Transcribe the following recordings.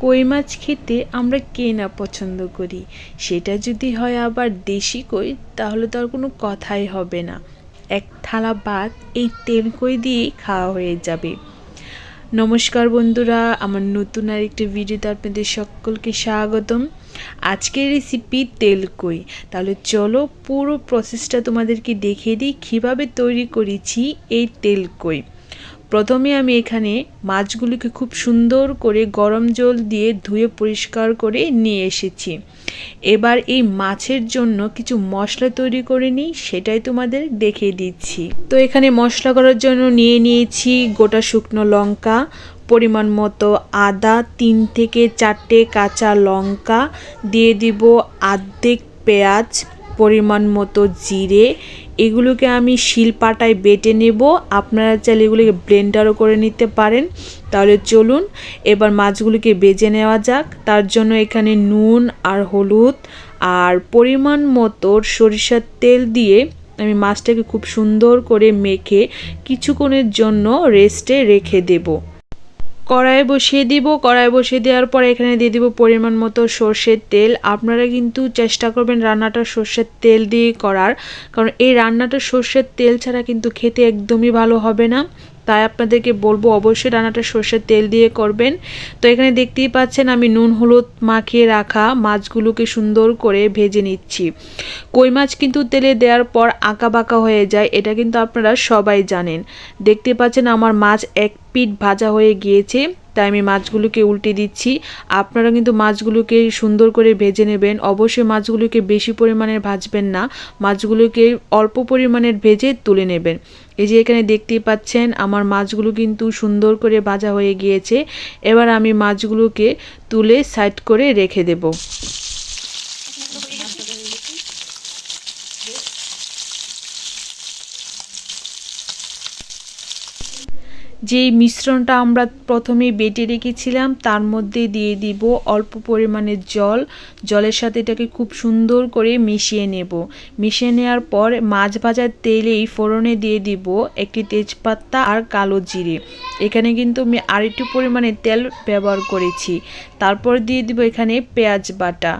কই মাছ খেতে আমরা কে না পছন্দ করি? সেটা যদি হয় আবার দেশি কই, তাহলে তো আর কোনো কথাই হবে না। এক থালা ভাত এই তেল কই দিয়েই খাওয়া হয়ে যাবে। নমস্কার বন্ধুরা, আমার নতুন আর একটি ভিডিওতে আপনাদের সকলকে স্বাগতম। আজকের রেসিপি তেল কই। তাহলে চলো পুরো প্রসেসটা তোমাদেরকে দেখিয়ে দিই, কীভাবে তৈরি করেছি এই তেল কই। প্রথমে আমি এখানে মাছগুলিকে খুব সুন্দর করে গরম জল দিয়ে ধুয়ে পরিষ্কার করে নিয়ে এসেছি। এবার এই মাছের জন্য কিছু মশলা তৈরি করে নিই, সেটাই তোমাদের দেখিয়ে দিচ্ছি। তো এখানে মশলা করার জন্য নিয়ে নিয়েছি গোটা শুকনো লঙ্কা, পরিমাণ মতো আদা, তিন থেকে চারটে কাঁচা লঙ্কা, দিয়ে দিব আর্ধেক পেঁয়াজ, পরিমাণ মতো জিরে এগুলোকে আমি শিলপাটায় বেটে নেব। আপনারা চাইলে এগুলোকে ব্লেন্ডারও করে নিতে পারেন। তাহলে চলুন, এবার মাছগুলিকে বেজে নেওয়া যাক। তার জন্য এখানে নুন আর হলুদ আর পরিমাণ মতো সরিষার তেল দিয়ে আমি মাছটাকে খুব সুন্দর করে মেখে কিছুক্ষণের জন্য রেস্টে রেখে দেবো। কড়াই বসিয়ে দিব। কড়াই বসিয়ে দেওয়ার পর এখানে দিয়ে দিব পরিমাণ মতো সর্ষের তেল। আপনারা কিন্তু চেষ্টা করবেন রান্নাটা সর্ষের তেল দিয়ে করার। কারণ এই রান্নাটা সর্ষের তেল ছাড়া কিন্তু খেতে একদমই ভালো হবে না। তাই আপনাদেরকে বলব অবশ্যই রান্নাটা সর্ষের তেল দিয়ে করবেন। তো এখানে দেখতেই পাচ্ছেন আমি নুন, হলুদ মাখিয়ে রাখা মাছগুলোকে সুন্দর করে ভেজে নিচ্ছি। কই মাছ কিন্তু তেলে দেওয়ার পর আঁকা বাঁকা হয়ে যায়, এটা কিন্তু আপনারা সবাই জানেন। দেখতে পাচ্ছেন আমার মাছ এক পিঠ ভাজা হয়ে গিয়েছে, তাই আমি মাছগুলোকে উল্টে দিচ্ছি। আপনারা কিন্তু মাছগুলোকে সুন্দর করে ভেজে নেবেন। অবশ্যই মাছগুলোকে বেশি পরিমাণের ভাজবেন না। মাছগুলোকে অল্প পরিমাণের ভেজে তুলে নেবেন। এই যে এখানে দেখতেই পাচ্ছেন, আমার মাছগুলো কিন্তু সুন্দর করে ভাজা হয়ে গিয়েছে। এবার আমি মাছগুলোকে তুলে সাইড করে রেখে দেবো। যে মিশ্রণটা আমরা প্রথমে বেটে রেখেছিলাম, তার মধ্যে দিয়ে দিব অল্প পরিমাণে জল। জলের সাথে এটাকে খুব সুন্দর করে মিশিয়ে নেব। মিশিয়ে নেওয়ার পর মাছ ভাজার তেলেই ফোড়নে দিয়ে দিব একটি তেজপাতা আর কালো জিরে। এখানে কিন্তু আমি আরেকটু পরিমাণে তেল ব্যবহার করেছি। তারপর দিয়ে দিব এখানে পেঁয়াজ বাটা।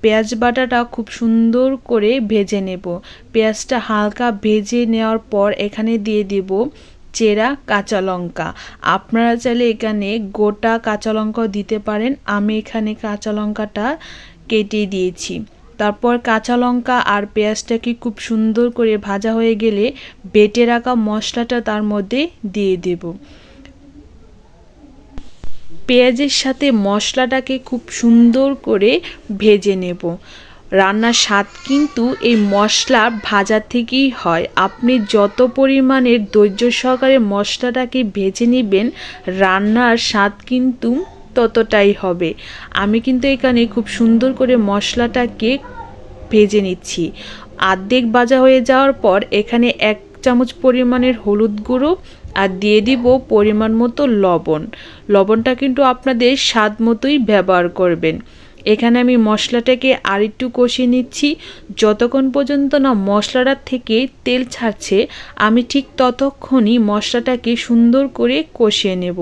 পেঁয়াজ বাটাটা খুব সুন্দর করে ভেজে নেব। পেঁয়াজটা হালকা ভেজে নেওয়ার পর এখানে দিয়ে দিব চেরা কাঁচা লঙ্কা। আপনারা চাইলে এখানে গোটা কাঁচা লঙ্কাও দিতে পারেন। আমি এখানে কাঁচা লঙ্কাটা কেটে দিয়েছি। তারপর কাঁচা লঙ্কা আর পেঁয়াজটাকে খুব সুন্দর করে ভাজা হয়ে গেলে বেটে রাখা মশলাটা তার মধ্যে দিয়ে দেব। পেঁয়াজের সাথে মশলাটাকে খুব সুন্দর করে ভেজে নেব। রান্নার স্বাদ কিন্তু এই মশলা ভাজা থেকেই হয়। আপনি যত পরিমাণের ধৈর্য সহকারে মশলাটাকে ভেজে নেবেন, রান্নার স্বাদ কিন্তু ততটাই হবে। আমি কিন্তু এখানে খুব সুন্দর করে মশলাটাকে ভেজে নিচ্ছি। আর্ধেক ভাজা হয়ে যাওয়ার পর এখানে এক চামচ পরিমাণের হলুদ গুঁড়ো আর দিয়ে দিব পরিমাণ মতো লবণ। লবণটা কিন্তু আপনাদের স্বাদ মতোই ব্যবহার করবেন। এখানে আমি মশলাটাকে আর একটু কষিয়ে নিচ্ছি। যতক্ষণ পর্যন্ত না মশলাটার থেকে তেল ছাড়ছে, আমি ঠিক ততক্ষণই মশলাটাকে সুন্দর করে কষিয়ে নেব।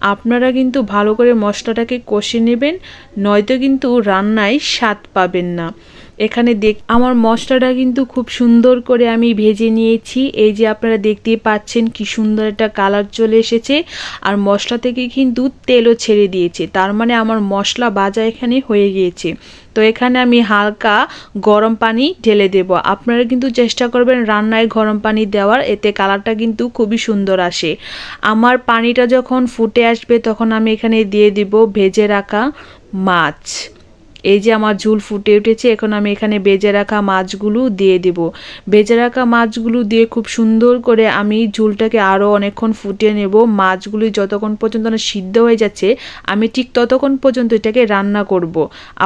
আপনারা কিন্তু ভালো করে মশলাটাকে কষে নেবেন, নয়তো কিন্তু রান্নায় স্বাদ পাবেন না। এখানে দেখ, আমার মশলাটা কিন্তু খুব সুন্দর করে আমি ভেজে নিয়েছি। এই যে আপনারা দেখতেই পাচ্ছেন কি সুন্দর একটা কালার চলে এসেছে। আর মশলা থেকে কিন্তু তেলও ছেড়ে দিয়েছে। তার মানে আমার মশলা বাজা এখানে হয়ে গিয়েছে। তো এখানে আমি হালকা গরম পানি ঢেলে দেব। আপনারা কিন্তু চেষ্টা করবেন রান্নায় গরম পানি দেওয়ার, এতে কালারটা কিন্তু খুবই সুন্দর আসে। আমার পানিটা যখন ফুটে আসবে, তখন আমি এখানে দিয়ে দিব ভেজে রাখা মাছ। এই যে আমার ঝুল ফুটে উঠেছে, এখন আমি এখানে বেজে রাখা মাছগুলো দিয়ে দেব। বেজে রাখা মাছগুলো দিয়ে খুব সুন্দর করে আমি ঝুলটাকে আরও অনেকক্ষণ ফুটিয়ে নেব। মাছগুলি যতক্ষণ পর্যন্ত না সিদ্ধ হয়ে যাচ্ছে, আমি ঠিক ততক্ষণ পর্যন্ত এটাকে রান্না করব।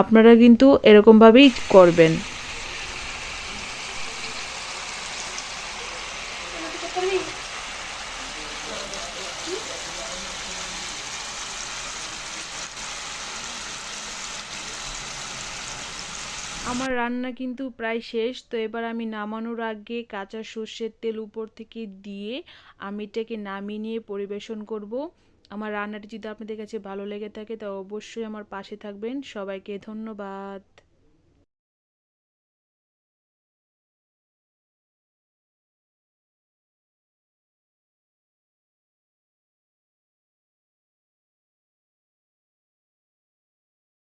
আপনারা কিন্তু এরকমভাবেই করবেন। আমার রান্না কিন্তু প্রায় শেষ, তো এবার আমি নামানোর আগে কাঁচা সর্ষের তেল উপর থেকে দিয়ে আমি এটাকে নামিয়ে নিয়ে পরিবেশন করব। আমার রান্নাটি যদি আপনাদের কাছে ভালো লেগে থাকে, তা অবশ্যই আমার পাশে থাকবেন। সবাইকে ধন্যবাদ।